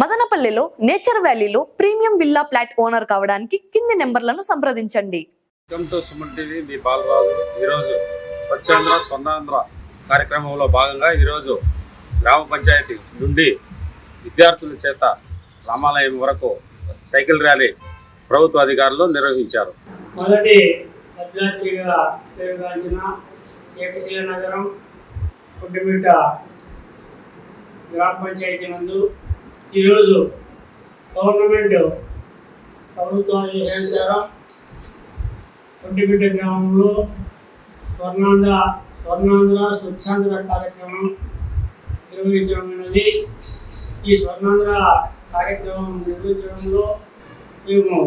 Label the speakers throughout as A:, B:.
A: మదనపల్లెలో nature వ్యాలీలో premium villa flat owner కావడానికి కింది నెంబర్లను సంప్రదించండి.
B: వెల్కమ్ టు సుమన్ టీవీ మీ బాలరాజు. ఈరోజు స్వచ్ఛాంధ్ర స్వర్ణాంధ్ర కార్యక్రమంలో భాగంగా ఈరోజు గ్రామ పంచాయతీ నుండి విద్యార్థుల చేత రామాలయం వరకు సైకిల్ ర్యాలీ ప్రభుత్వ అధికారులు నిర్వహించారు.
C: మొదటి పేరుగాంచిన ఏకశిల నగరం గ్రామ పంచాయతీ నందు ఈరోజు గవర్నమెంట్ ప్రభుత్వ ఆదేశానుసారం పుట్టిమిట్ట గ్రామంలో స్వర్ణాంధ్ర స్వర్ణాంధ్ర స్వచ్ఛాంధ్ర కార్యక్రమం నిర్వహించడమైనది ఈ స్వర్ణాంధ్ర కార్యక్రమం నిర్వహించడంలో మేము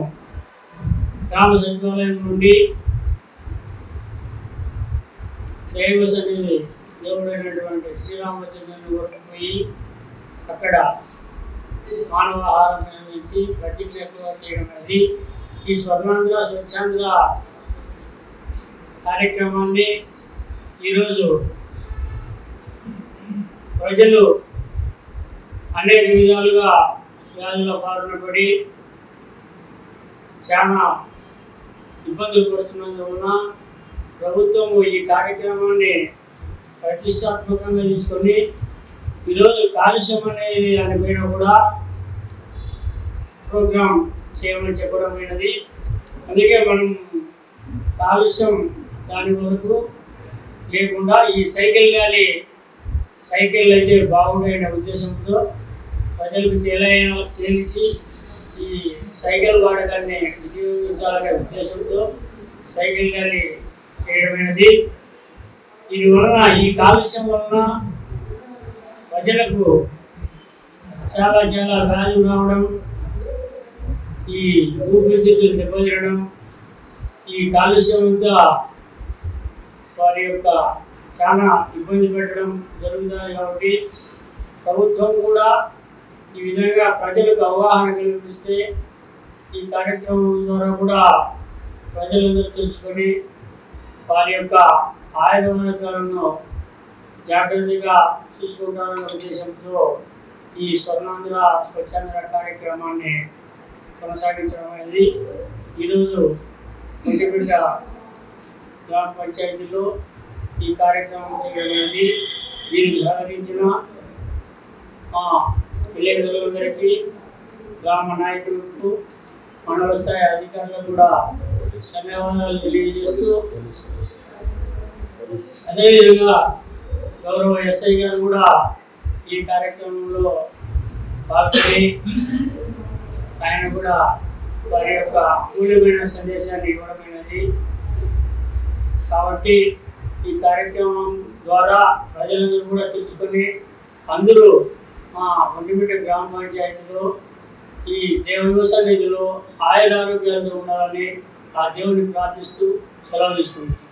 C: గ్రామ సచివాలయం నుండి దైవ అనేది దేవుడైనటువంటి శ్రీరామచంద్రుని వరకు పోయి అక్కడ మానవాహారం నిర్వహించి ప్రతిజ్ఞ ఎక్కువ చేయడం అనేది ఈ స్వర్ణాంధ్ర స్వచ్ఛాంధ్ర కార్యక్రమాన్ని ఈరోజు ప్రజలు అనేక విధాలుగా వ్యాధుల బారిన పడి చాలా ఇబ్బందులు పడుతున్నందువలన ప్రభుత్వం ఈ కార్యక్రమాన్ని ప్రతిష్టాత్మకంగా తీసుకొని ఈరోజు కాలుష్యం అనేది దానిపైన కూడా ప్రోగ్రాం చేయమని చెప్పడమైనది అందుకే మనం కాలుష్యం దాని వరకు లేకుండా ఈ సైకిల్ ర్యాలీ సైకిల్ అయితే బాగుండైన ఉద్దేశంతో ప్రజలకు తెలియన తెలిసి ఈ సైకిల్ వాడకాన్ని వినియోగించాలనే ఉద్దేశంతో సైకిల్ ర్యాలీ చేయడమైనది దీని వలన ఈ కాలుష్యం వలన ప్రజలకు చాలా చాలా వ్యాధులు రావడం ఈ ఊపిరితిత్తులు దెబ్బతినడం ఈ కాలుష్యంతో వారి యొక్క చాలా ఇబ్బంది పెట్టడం జరుగుతుంది కాబట్టి ప్రభుత్వం కూడా ఈ విధంగా ప్రజలకు అవగాహన కల్పిస్తే ఈ కార్యక్రమం ద్వారా కూడా ప్రజలందరూ తెలుసుకొని వారి యొక్క ఆయుధ వర్గాలను జాగ్రత్తగా చూసుకుంటారన్న ఉద్దేశంతో ఈ స్వర్ణాంధ్ర స్వచ్ఛాంధ్ర కార్యక్రమాన్ని కొనసాగించడం అనేది ఈరోజు ఇంటిబిడ్డ గ్రామ పంచాయతీలో ఈ కార్యక్రమం చేయడం అనేది దీనికి సహకరించిన మా విలేకరులందరికీ గ్రామ నాయకులకు మండల స్థాయి అధికారులకు కూడా ధన్యవాదాలు తెలియజేస్తూ అదేవిధంగా గౌరవ ఎస్ఐ గారు కూడా ఈ కార్యక్రమంలో పాల్గొని ఆయన కూడా వారి యొక్క అమూల్యమైన సందేశాన్ని ఇవ్వడమైనది. కాబట్టి ఈ కార్యక్రమం ద్వారా ప్రజలందరూ కూడా తెలుసుకొని అందరూ మా ఒంటిమిట గ్రామ పంచాయతీలో ఈ దేవుని సన్నిధిలో ఆయన ఆరోగ్యాలతో ఉండాలని ఆ దేవుని ప్రార్థిస్తూ సెలవు తీసుకుంటున్నాను